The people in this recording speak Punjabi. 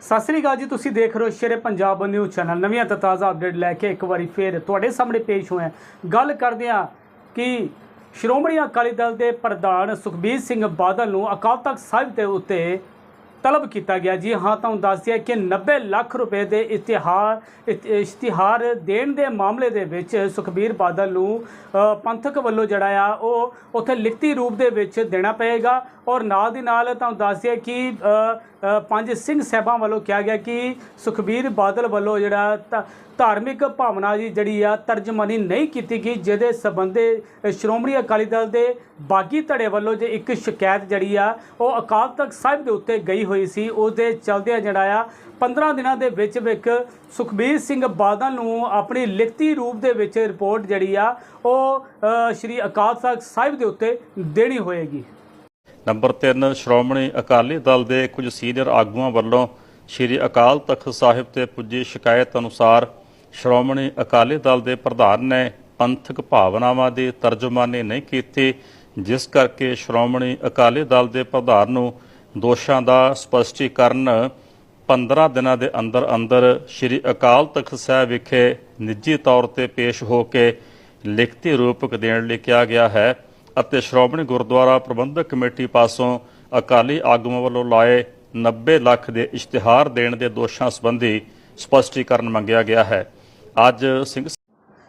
ਸਤਿ ਸ੍ਰੀ ਅਕਾਲ ਜੀ, ਤੁਸੀਂ ਦੇਖ ਰਹੇ ਹੋ ਸ਼ੇਰੇ ਪੰਜਾਬ ਨਿਊਜ਼ ਚੈਨਲ। ਨਵੀਆਂ ਤੇ ਤਾਜ਼ਾ ਅਪਡੇਟ ਲੈ ਕੇ ਇੱਕ ਵਾਰੀ ਫੇਰ ਤੁਹਾਡੇ ਸਾਹਮਣੇ ਪੇਸ਼ ਹੋਇਆ। ਗੱਲ ਕਰਦੇ ਹਾਂ ਕਿ ਸ਼੍ਰੋਮਣੀ ਅਕਾਲੀ ਦਲ ਦੇ ਪ੍ਰਧਾਨ ਸੁਖਬੀਰ ਸਿੰਘ ਬਾਦਲ ਨੂੰ ਅਕਾਲ ਤਖਤ ਸਾਹਿਬ ਦੇ ਉੱਤੇ ਤਲਬ ਕੀਤਾ ਗਿਆ ਜੀ। ਹਾਂ ਤੁਹਾਨੂੰ ਦੱਸ ਦਈਏ ਕਿ 90 ਲੱਖ ਰੁਪਏ ਦੇ ਇਸ਼ਤਿਹਾਰ ਇਤ- ਇਸ਼ਤਿਹਾਰ ਦੇਣ ਦੇ ਮਾਮਲੇ ਦੇ ਵਿੱਚ ਸੁਖਬੀਰ ਬਾਦਲ ਨੂੰ ਪੰਥਕ ਵੱਲੋਂ ਜਿਹੜਾ ਆ, ਉਹ ਉੱਥੇ ਲਿਖਤੀ ਰੂਪ ਦੇ ਵਿੱਚ ਦੇਣਾ ਪਏਗਾ। ਔਰ ਨਾਲ ਦੀ ਨਾਲ ਤੁਹਾਨੂੰ ਦੱਸ ਦਈਏ ਕਿ ਪੰਜ ਸਿੰਘ ਸਾਹਿਬਾਂ ਵੱਲੋਂ ਕਿਹਾ ਗਿਆ ਕਿ ਸੁਖਬੀਰ ਬਾਦਲ ਵੱਲੋਂ ਜਿਹੜਾ ਧ- ਧਾਰਮਿਕ ਭਾਵਨਾ ਦੀ ਜਿਹੜੀ ਆ, ਤਰਜਮਾਨੀ ਨਹੀਂ ਕੀਤੀ ਗਈ, ਜਿਹਦੇ ਸਬੰਧੇ ਸ਼੍ਰੋਮਣੀ ਅਕਾਲੀ ਦਲ ਦੇ ਬਾਗੀ ਧੜੇ ਵੱਲੋਂ ਜੇ ਇੱਕ ਸ਼ਿਕਾਇਤ ਜਿਹੜੀ ਆ, ਉਹ ਅਕਾਲ ਤਖਤ ਸਾਹਿਬ ਦੇ ਉੱਤੇ ਗਈ ਹੋਈ ਸੀ। ਉਹਦੇ ਚਲਦਿਆਂ ਜਿਹੜਾ ਆ 15 ਦਿਨਾਂ ਦੇ ਵਿੱਚ ਵਿੱਚ ਸੁਖਬੀਰ ਸਿੰਘ ਬਾਦਲ ਨੂੰ ਆਪਣੀ ਲਿਖਤੀ ਰੂਪ ਦੇ ਵਿੱਚ ਰਿਪੋਰਟ ਜਿਹੜੀ ਆ, ਉਹ ਸ਼੍ਰੀ ਅਕਾਲ ਤਖਤ ਸਾਹਿਬ ਦੇ ਉੱਤੇ ਦੇਣੀ ਹੋਏਗੀ। ਨੰਬਰ 3 ਸ਼੍ਰੋਮਣੀ ਅਕਾਲੀ ਦਲ ਦੇ ਕੁਝ ਸੀਨੀਅਰ ਆਗੂਆਂ ਵੱਲੋਂ ਸ੍ਰੀ ਅਕਾਲ ਤਖਤ ਸਾਹਿਬ ਤੇ ਪੁੱਜੀ ਸ਼ਿਕਾਇਤ ਅਨੁਸਾਰ ਸ਼੍ਰੋਮਣੀ ਅਕਾਲੀ ਦਲ ਦੇ ਪ੍ਰਧਾਨ ਨੇ ਪੰਥਕ ਭਾਵਨਾਵਾਂ ਦੀ ਤਰਜਮਾਨੀ ਨਹੀਂ ਕੀਤੀ, ਜਿਸ ਕਰਕੇ ਸ਼੍ਰੋਮਣੀ ਅਕਾਲੀ ਦਲ ਦੇ ਪ੍ਰਧਾਨ ਨੂੰ ਦੋਸ਼ਾਂ ਦਾ ਸਪਸ਼ਟੀਕਰਨ 15 ਦਿਨਾਂ ਦੇ ਅੰਦਰ ਅੰਦਰ ਸ੍ਰੀ ਅਕਾਲ ਤਖਤ ਸਾਹਿਬ ਵਿਖੇ ਨਿੱਜੀ ਤੌਰ ਤੇ ਪੇਸ਼ ਹੋ ਕੇ ਲਿਖਤੀ ਰੂਪਕ ਦੇਣ ਲਈ ਕਿਹਾ ਗਿਆ ਹੈ ਅਤੇ ਸ਼੍ਰੋਮਣੀ ਗੁਰਦੁਆਰਾ ਪ੍ਰਬੰਧਕ ਕਮੇਟੀ ਪਾਸੋਂ ਅਕਾਲੀ ਆਗੂਆਂ ਵੱਲੋਂ ਲਾਏ 90 ਲੱਖ ਦੇ ਇਸ਼ਤਿਹਾਰ ਦੇਣ ਦੇ ਦੋਸ਼ਾਂ ਸੰਬੰਧੀ ਸਪਸ਼ਟੀਕਰਨ ਮੰਗਿਆ ਗਿਆ ਹੈ। ਅੱਜ ਸਿੰਘ